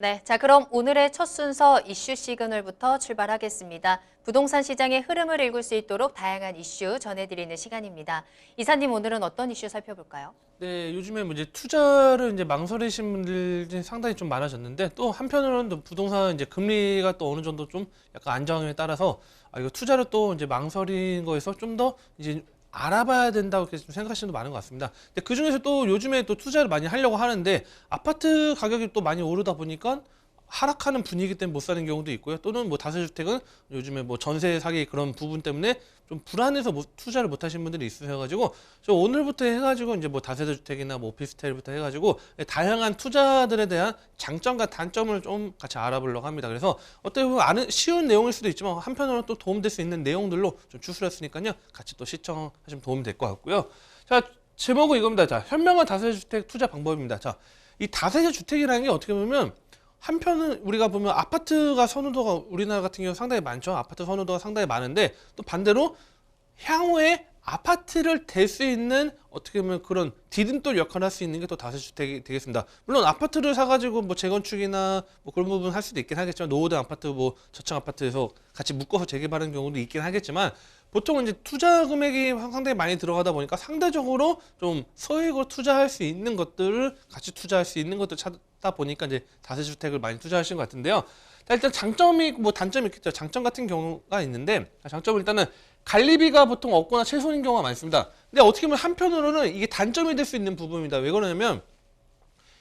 네, 자 그럼 오늘의 첫 순서 이슈 시그널부터 출발하겠습니다. 부동산 시장의 흐름을 읽을 수 있도록 다양한 이슈 전해드리는 시간입니다. 이사님 오늘은 어떤 이슈 살펴볼까요? 네, 요즘에 뭐 이제 투자를 이제 망설이신 분들이 상당히 좀 많아졌는데 또 한편으로는 또 부동산 이제 금리가 또 어느 정도 좀 약간 안정에 따라서 아 이거 투자를 또 이제 망설인 거에서 좀 더 이제 알아봐야 된다고 이렇게 좀 생각하시는 분도 많은 것 같습니다. 근데 그 중에서 또 요즘에 또 투자를 많이 하려고 하는데 아파트 가격이 또 많이 오르다 보니까 하락하는 분위기 때문에 못 사는 경우도 있고요. 또는 뭐 다세주택은 요즘에 뭐 전세 사기 그런 부분 때문에 좀 불안해서 못- 투자를 못 하신 분들이 있으셔가지고 저 오늘부터 해가지고 이제 뭐 다세주택이나 뭐 오피스텔부터 해가지고 다양한 투자들에 대한 장점과 단점을 좀 같이 알아보려고 합니다. 그래서 어떻게 보면 아는 쉬운 내용일 수도 있지만 한편으로는 또 도움될 수 있는 내용들로 좀 추스렸으니까요. 같이 또 시청하시면 도움이 될 것 같고요. 자 제목은 이겁니다. 자 현명한 다세주택 투자 방법입니다. 자이 다세대 주택이라는 게 어떻게 보면 한편은 우리가 보면 아파트가 선호도가 우리나라 같은 경우 상당히 많죠. 아파트 선호도가 상당히 많은데 또 반대로 향후에 아파트를 댈 수 있는 어떻게 보면 그런 디딤돌 역할을 할 수 있는 게 또 다세주택이 되겠습니다. 물론 아파트를 사가지고 뭐 재건축이나 뭐 그런 부분 할 수도 있긴 하겠지만 노후된 아파트 뭐 저층 아파트에서 같이 묶어서 재개발하는 경우도 있긴 하겠지만 보통은 이제 투자 금액이 상당히 많이 들어가다 보니까 상대적으로 좀 소액으로 투자할 수 있는 것들을 같이 투자할 수 있는 것들 찾 다 보니까 이제 다세 주택을 많이 투자하시는 것 같은데요. 자, 일단 장점이 뭐 단점이 있겠죠. 장점 같은 경우가 있는데 자, 장점은 일단은 관리비가 보통 없거나 최소인 경우가 많습니다. 근데 어떻게 보면 한편으로는 이게 단점이 될 수 있는 부분입니다. 왜 그러냐면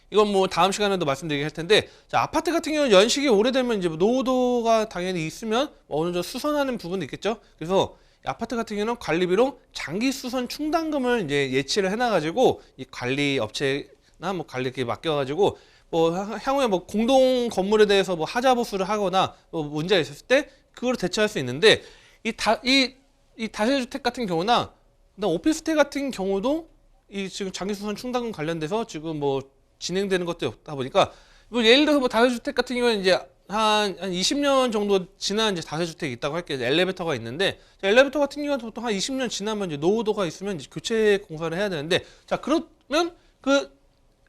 이건 뭐 다음 시간에도 말씀드리게 할 텐데 자, 아파트 같은 경우는 연식이 오래되면 이제 뭐 노후도가 당연히 있으면 뭐 어느 정도 수선하는 부분도 있겠죠. 그래서 이 아파트 같은 경우는 관리비로 장기 수선 충당금을 이제 예치를 해놔가지고 이 관리 업체나 뭐 관리 이렇게 맡겨가지고 뭐 향- 향후에 뭐 공동 건물에 대해서 뭐 하자 보수를 하거나 뭐 문제가 있었을 때 그걸 대처할 수 있는데 이 다 이 이 다세주택 같은 경우나 그다음 오피스텔 같은 경우도 이 지금 장기 수선 충당금 관련돼서 지금 뭐 진행되는 것도 없다 보니까 뭐 예를 들어서 뭐 다세주택 같은 경우는 이제 한, 한 20년 정도 지난 이제 다세주택이 있다고 할게요. 엘리베이터가 있는데 자, 엘리베이터 같은 경우는 보통 한 20년 지나면 이제 노후도가 있으면 이제 교체 공사를 해야 되는데 자 그러면 그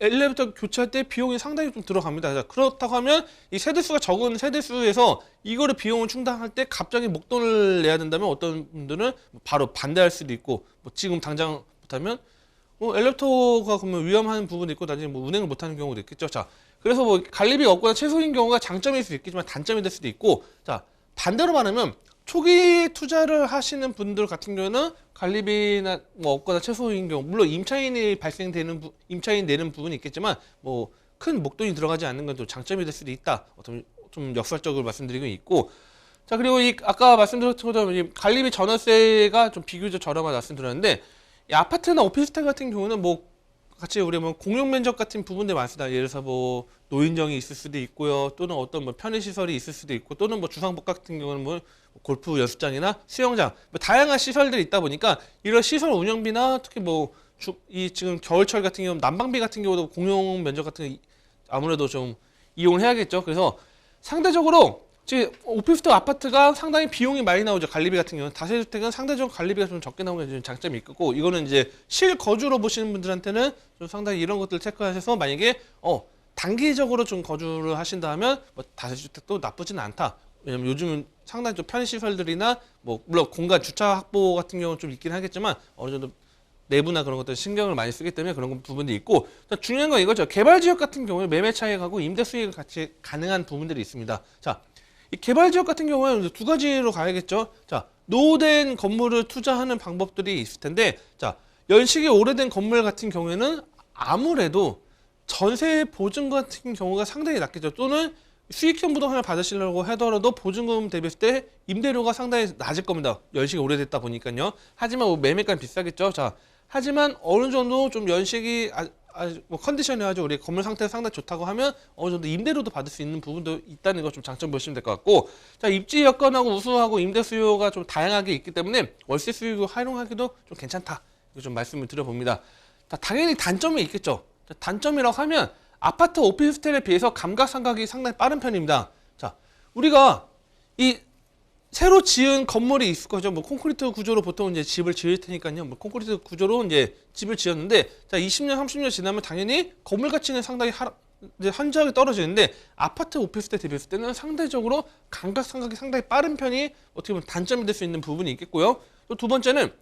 엘리베이터 교체할 때 비용이 상당히 좀 들어갑니다. 자, 그렇다고 하면 이 세대수가 적은 세대수에서 이거를 비용을 충당할 때 갑자기 목돈을 내야 된다면 어떤 분들은 바로 반대할 수도 있고 뭐 지금 당장 못하면 뭐 엘리베이터가 그러면 위험한 부분도 있고 나중에 뭐 운행을 못하는 경우도 있겠죠. 자, 그래서 뭐 관리비가 없거나 최소인 경우가 장점일 수도 있겠지만 단점이 될 수도 있고, 자 반대로 말하면 초기 투자를 하시는 분들 같은 경우는 관리비나 뭐 없거나 최소인 경우, 물론 임차인이 발생되는 부, 임차인 내는 부분이 있겠지만 뭐 큰 목돈이 들어가지 않는 건 또 장점이 될 수도 있다. 어떤 좀 역설적으로 말씀드리고 있고, 자 그리고 이 아까 말씀드렸던 것처럼 이 관리비 전월세가 좀 비교적 저렴하다 말씀드렸는데 이 아파트나 오피스텔 같은 경우는 뭐 같이 우리 뭐 공용 면적 같은 부분들 많습니다. 예를 들어서 뭐 노인정이 있을 수도 있고요. 또는 어떤 뭐 편의 시설이 있을 수도 있고 또는 뭐 주상복 같은 경우는 뭐 골프 연습장이나 수영장 뭐 다양한 시설들이 있다 보니까 이런 시설 운영비나 특히 뭐 이 지금 겨울철 같은 경우 난방비 같은 경우도 공용 면적 같은 아무래도 좀 이용을 해야겠죠. 그래서 상대적으로 오피스텔 아파트가 상당히 비용이 많이 나오죠. 관리비 같은 경우는 다세주택은 상대적으로 관리비가 좀 적게 나오는 게좀 장점이 있고 이거는 이제 실거주로 보시는 분들한테는 좀 상당히 이런 것들 체크하셔서 만약에 어 단기적으로 좀 거주를 하신다 하면 뭐 다세주택도 나쁘진 않다. 왜냐면 요즘은 상당히 좀 편의 시설들이나 뭐 물론 공간 주차 확보 같은 경우는 좀 있긴 하겠지만 어느 정도 내부나 그런 것들 신경을 많이 쓰기 때문에 그런 부분도 있고 또 중요한 건 이거죠. 개발 지역 같은 경우에 매매 차익하고 임대 수익을 같이 가능한 부분들이 있습니다. 자, 이 개발 지역 같은 경우에는 두 가지로 가야겠죠. 자, 노후된 건물을 투자하는 방법들이 있을 텐데, 자, 연식이 오래된 건물 같은 경우에는 아무래도 전세 보증 같은 경우가 상당히 낮겠죠. 또는 수익형 부동산을 받으시려고 하더라도 보증금 대비했을 때 임대료가 상당히 낮을 겁니다. 연식이 오래됐다 보니까요. 하지만 뭐 매매가는 비싸겠죠. 자, 하지만 어느 정도 좀 연식이 아, 아, 뭐 컨디션이 아주 우리 건물 상태가 상당히 좋다고 하면 어느 정도 임대료도 받을 수 있는 부분도 있다는 거 좀 장점 보시면 될 것 같고 자 입지 여건하고 우수하고 임대 수요가 좀 다양하게 있기 때문에 월세 수익을 활용하기도 좀 괜찮다 이거 좀 말씀을 드려봅니다. 자, 당연히 단점이 있겠죠. 자, 단점이라고 하면 아파트 오피스텔에 비해서 감각상각이 상당히 빠른 편입니다. 자 우리가 이 새로 지은 건물이 있을 거죠. 뭐 콘크리트 구조로 보통 이제 집을 지을 테니까요. 뭐 콘크리트 구조로 이제 집을 지었는데 자 20년 30년 지나면 당연히 건물 가치는 상당히 하락 현저하게 떨어지는데 아파트 오피스텔 대비했을 때는 상대적으로 감각 상각이 상당히 빠른 편이 어떻게 보면 단점이 될 수 있는 부분이 있겠고요. 또 두 번째는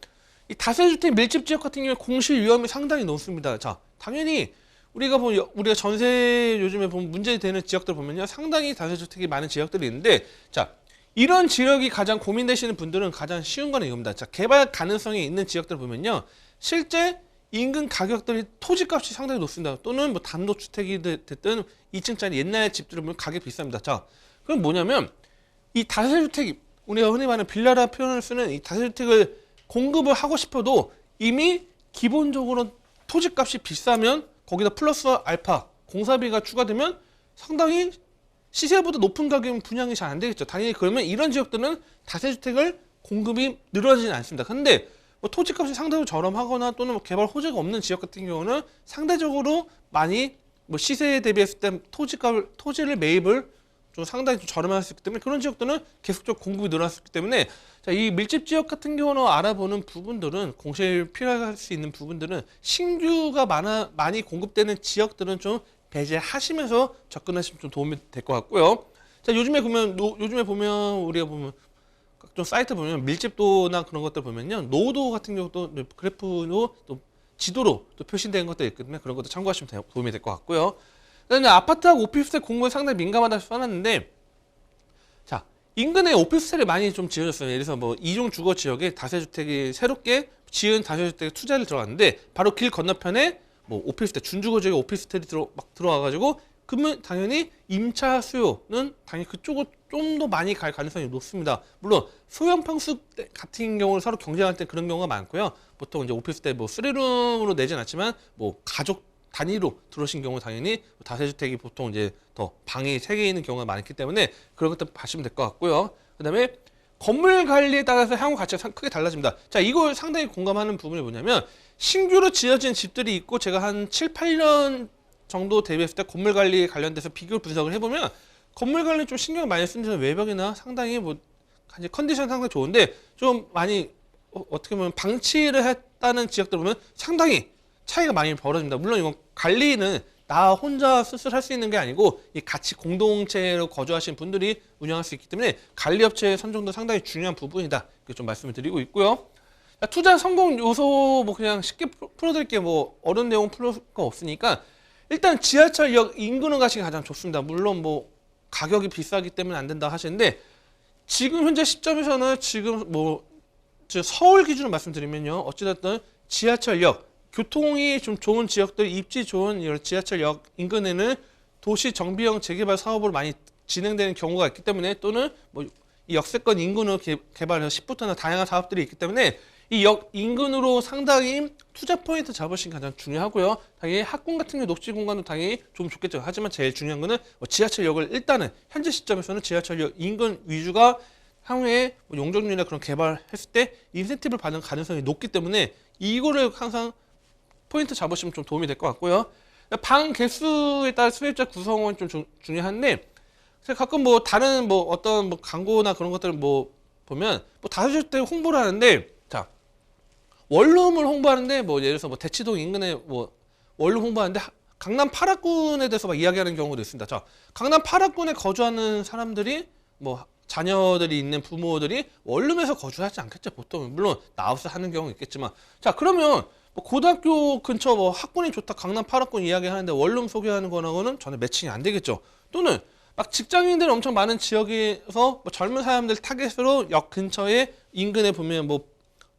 이 다세주택 밀집 지역 같은 경우에 공실 위험이 상당히 높습니다. 자, 당연히 우리가 보면 여- 우리가 전세 요즘에 보면 문제되는 지역들 보면요, 상당히 다세주택이 많은 지역들이 있는데, 자 이런 지역이 가장 고민되시는 분들은 가장 쉬운 거는 이겁니다. 자 개발 가능성이 있는 지역들 보면요, 실제 인근 가격들이 토지값이 상당히 높습니다. 또는 뭐 단독주택이 되- 됐든 2층짜리 옛날 집들을 보면 가격이 비쌉니다. 자, 그럼 뭐냐면 이 다세주택이 우리가 흔히 말하는 빌라라 표현을 쓰는 이 다세주택을 공급을 하고 싶어도 이미 기본적으로 토지값이 비싸면 거기다 플러스 알파 공사비가 추가되면 상당히 시세보다 높은 가격이면 분양이 잘 안 되겠죠. 당연히 그러면 이런 지역들은 다세주택을 공급이 늘어나지는 않습니다. 근데 뭐 토지값이 상대적으로 저렴하거나 또는 뭐 개발 호재가 없는 지역 같은 경우는 상대적으로 많이 뭐 시세에 대비했을 때 토지값을 토지를 매입을 좀 상당히 좀 저렴할 수 있기 때문에 그런 지역들은 계속적으로 공급이 있기 때문에 자, 이 밀집 지역 같은 경우는 알아보는 부분들은 공실 필요할 수 있는 부분들은 신규가 많아 많이 공급되는 지역들은 좀 배제하시면서 접근하시면 좀 도움이 될 것 같고요. 자, 요즘에 보면 노- 요즘에 보면 우리가 보면 각종 사이트 보면 밀집도나 그런 것들 보면요 노도 같은 경우도 그래프로 또 지도로 또 표시된 것도 있기 때문에 그런 것도 참고하시면 돼- 도움이 될 것 같고요. 그다음에 아파트하고 오피스텔 공급에 상당히 민감하다 써놨는데 자 인근에 오피스텔이 많이 좀 지어졌어요. 예를 들어서 뭐 이종 주거 지역에 다세주택이 새롭게 지은 다세주택에 투자를 들어갔는데 바로 길 건너편에 뭐 오피스텔 준주거 지역에 오피스텔이 들어 막 들어와가지고 그러면 당연히 임차 수요는 당연히 그쪽으로 좀 더 많이 갈 가능성이 높습니다. 물론 소형 평수 때- 같은 경우는 서로 경쟁할 때 그런 경우가 많고요. 보통 이제 오피스텔 뭐 쓰리룸으로 내진 않지만 뭐 가족 단위로 들어오신 경우 당연히 다세주택이 보통 이제 더 방이 세 개 있는 경우가 많기 때문에 그런 것들 봐시면 될 것 같고요. 그다음에 건물 관리에 따라서 향후 가치가 상- 크게 달라집니다. 자, 이걸 상당히 공감하는 부분이 뭐냐면 신규로 지어진 집들이 있고 제가 한 7, 8년 정도 대비했을 때 건물 관리 관련돼서 비교 분석을 해보면 건물 관리 좀 신경 많이 쓰는 외벽이나 상당히 뭐 컨디션 상당히 좋은데 좀 많이 어, 어떻게 보면 방치를 했다는 지역들 보면 상당히 차이가 많이 벌어집니다. 물론 이건 관리는 나 혼자 스스로 할 수 있는 게 아니고 이 같이 공동체로 거주하시는 분들이 운영할 수 있기 때문에 관리업체 선정도 상당히 중요한 부분이다. 이렇게 좀 말씀을 드리고 있고요. 자, 투자 성공 요소 뭐 그냥 쉽게 풀- 풀어드릴 게 뭐 어려운 내용 풀을 거 없으니까 일단 지하철역 인근을 가시기 가장 좋습니다. 물론 뭐 가격이 비싸기 때문에 안 된다 하시는데 지금 현재 시점에서는 지금 뭐저 서울 기준으로 말씀드리면요. 어찌됐든 지하철역 교통이 좀 좋은 지역들 입지 좋은 이런 지하철역 인근에는 도시 정비형 재개발 사업으로 많이 진행되는 경우가 있기 때문에 또는 뭐 이 역세권 인근으로 개, 개발해서 10부터나 다양한 사업들이 있기 때문에 이 역 인근으로 상당히 투자 포인트 잡으신 게 가장 중요하고요. 당연히 학군 같은 경우 녹지 공간도 당연히 좀 좋겠죠. 하지만 제일 중요한 거는 뭐 지하철역을 일단은 현재 시점에서는 지하철역 인근 위주가 향후에 뭐 용적률이나 그런 개발했을 때 인센티브를 받는 가능성이 높기 때문에 이거를 항상 포인트 잡으시면 좀 도움이 될 것 같고요. 방 개수에 따라 수입자 구성은 좀 중- 중요한데 가끔 뭐 다른 뭐 어떤 뭐 광고나 그런 것들을 뭐 보면 뭐 다수주택 홍보를 하는데 자 원룸을 홍보하는데 뭐 예를 들어서 뭐 대치동 인근에 뭐 원룸 홍보하는데 하- 강남 8학군에 대해서 막 이야기하는 경우도 있습니다. 자 강남 8학군에 거주하는 사람들이 뭐 자녀들이 있는 부모들이 원룸에서 거주하지 않겠죠 보통. 물론 나우스 하는 경우 있겠지만. 자 그러면 뭐 고등학교 근처 뭐 학군이 좋다 강남 8학군 이야기하는데 원룸 소개하는 거하고는 전혀 매칭이 안 되겠죠. 또는 막 직장인들 엄청 많은 지역에서 뭐 젊은 사람들 타겟으로 역 근처에 인근에 보면 뭐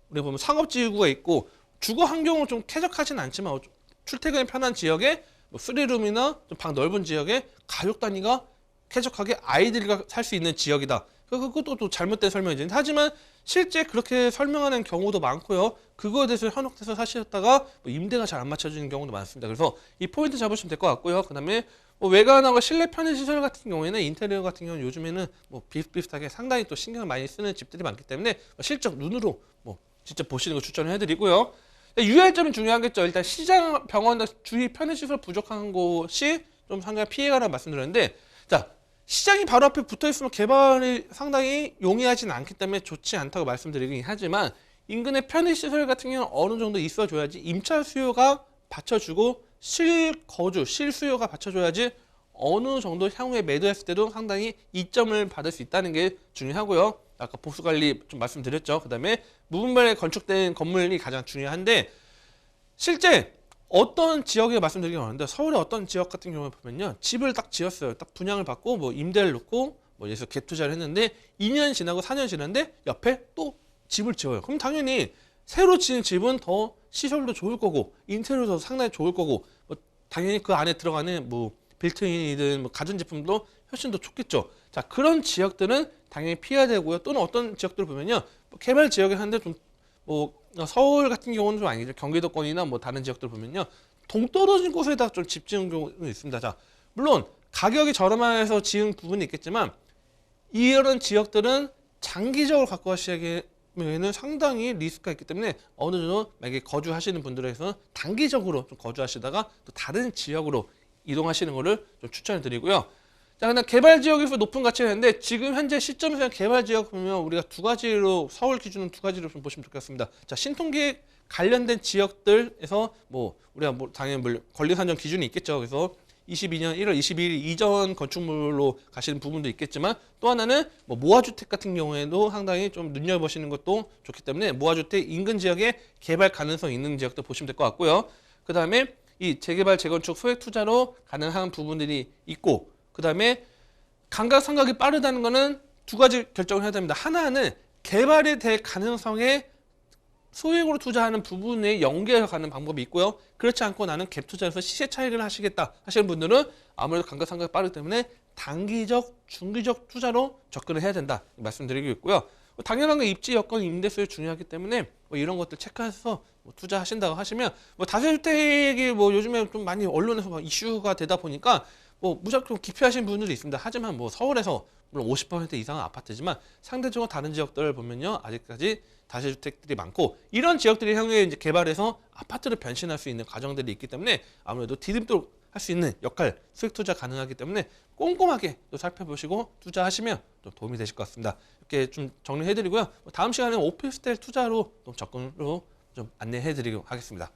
우리 보면 상업지구가 있고 주거 환경은 좀 쾌적하진 않지만 어, 출퇴근이 편한 지역에 뭐 쓰리룸이나 좀 방 넓은 지역에 가족 단위가 쾌적하게 아이들이 살수 있는 지역이다. 그- 그것도 또 잘못된 설명이지. 하지만 실제 그렇게 설명하는 경우도 많고요. 그거에 대해서 현혹돼서 사시다가 뭐 임대가 잘 안 맞춰지는 경우도 많습니다. 그래서 이 포인트 잡으시면 될 것 같고요. 그 다음에 뭐 외관하고 실내 편의 시설 같은 경우에는 인테리어 같은 경우는 요즘에는 뭐 비슷비슷하게 상당히 또 신경을 많이 쓰는 집들이 많기 때문에 뭐 실적 눈으로 뭐 직접 보시는 거 추천을 해드리고요. 유의할 점이 중요하겠죠. 일단 시장, 병원, 주위 편의시설 부족한 곳이 좀 상당히 피해가라고 말씀드렸는데, 자 시장이 바로 앞에 붙어 있으면 개발이 상당히 용이하진 않기 때문에 좋지 않다고 말씀드리긴 하지만 인근의 편의시설 같은 경우는 어느 정도 있어줘야지 임차 수요가 받쳐주고 실거주, 실수요가 받쳐줘야지 어느 정도 향후에 매도했을 때도 상당히 이점을 받을 수 있다는 게 중요하고요. 아까 보수 관리 좀 말씀드렸죠. 그다음에 무분별에 건축된 건물이 가장 중요한데 실제 어떤 지역에 말씀드리기 어려운데 서울의 어떤 지역 같은 경우에 보면요. 집을 딱 지었어요. 딱 분양을 받고 뭐 임대를 놓고 뭐 예를 들어 갭 투자를 했는데 2년 지나고 4년 지났는데 옆에 또 집을 지어요. 그럼 당연히 새로 지은 집은 더 시설도 좋을 거고 인테리어도 상당히 좋을 거고 뭐 당연히 그 안에 들어가는 뭐 빌트인이든 뭐 가전제품도 훨씬 더 좋겠죠 자 그런 지역들은 당연히 피해야 되고요 또는 어떤 지역들 을 보면요 뭐 개발 지역에 한데 좀 뭐 서울 같은 경우는 좀 아니죠. 경기도권이나 뭐 다른 지역들 보면요. 동떨어진 곳에다 좀 집 지은 경우는 있습니다. 자, 물론 가격이 저렴해서 지은 부분이 있겠지만 이런 지역들은 장기적으로 갖고 가시기에는 상당히 리스크가 있기 때문에 어느 정도 만약에 거주하시는 분들에서는 단기적으로 좀 거주하시다가 또 다른 지역으로 이동하시는 거를 좀 추천을 드리고요. 자, 근데 개발 지역에서 높은 가치가 있는데 지금 현재 시점에서 개발 지역 보면 우리가 두 가지로 서울 기준은 두 가지로 좀 보시면 좋겠습니다. 자, 신통계획 관련된 지역들에서 뭐 우리가 뭐 당연히 뭐 권리 산정 기준이 있겠죠. 그래서 22년 1월 22일 이전 건축물로 가시는 부분도 있겠지만 또 하나는 뭐 모아주택 같은 경우에도 상당히 좀 눈여보시는 것도 좋기 때문에 모아주택 인근 지역에 개발 가능성 있는 지역도 보시면 될 것 같고요. 그 다음에 이 재개발 재건축 소액 투자로 가능한 부분들이 있고 그 다음에 감각 상각이 빠르다는 거는 두 가지 결정을 해야 됩니다. 하나는 개발이 될 가능성에 소액으로 투자하는 부분에 연계해서 가는 방법이 있고요. 그렇지 않고 나는 갭 투자에서 시세 차익을 하시겠다 하시는 분들은 아무래도 감각 상각이 빠르기 때문에 단기적, 중기적 투자로 접근을 해야 된다 말씀드리고 있고요. 뭐 당연한 건 입지 여건, 임대수요 중요하기 때문에 뭐 이런 것들 체크해서 뭐 투자하신다고 하시면 뭐 다세주택이 뭐 요즘에 좀 많이 언론에서 막 이슈가 되다 보니까 뭐 무조건 기피하시는 분들도 있습니다. 하지만 뭐 서울에서 물론 50% 이상은 아파트지만 상대적으로 다른 지역들을 보면요 아직까지 다세주택들이 많고 이런 지역들이 향후에 이제 개발해서 아파트를 변신할 수 있는 과정들이 있기 때문에 아무래도 디딤돌 할 수 있는 역할 수익 투자 가능하기 때문에 꼼꼼하게 또 살펴보시고 투자하시면 또 도움이 되실 것 같습니다. 이렇게 좀 정리해드리고요. 다음 시간에 오피스텔 투자로 좀 접근으로 좀 안내해드리도록 하겠습니다.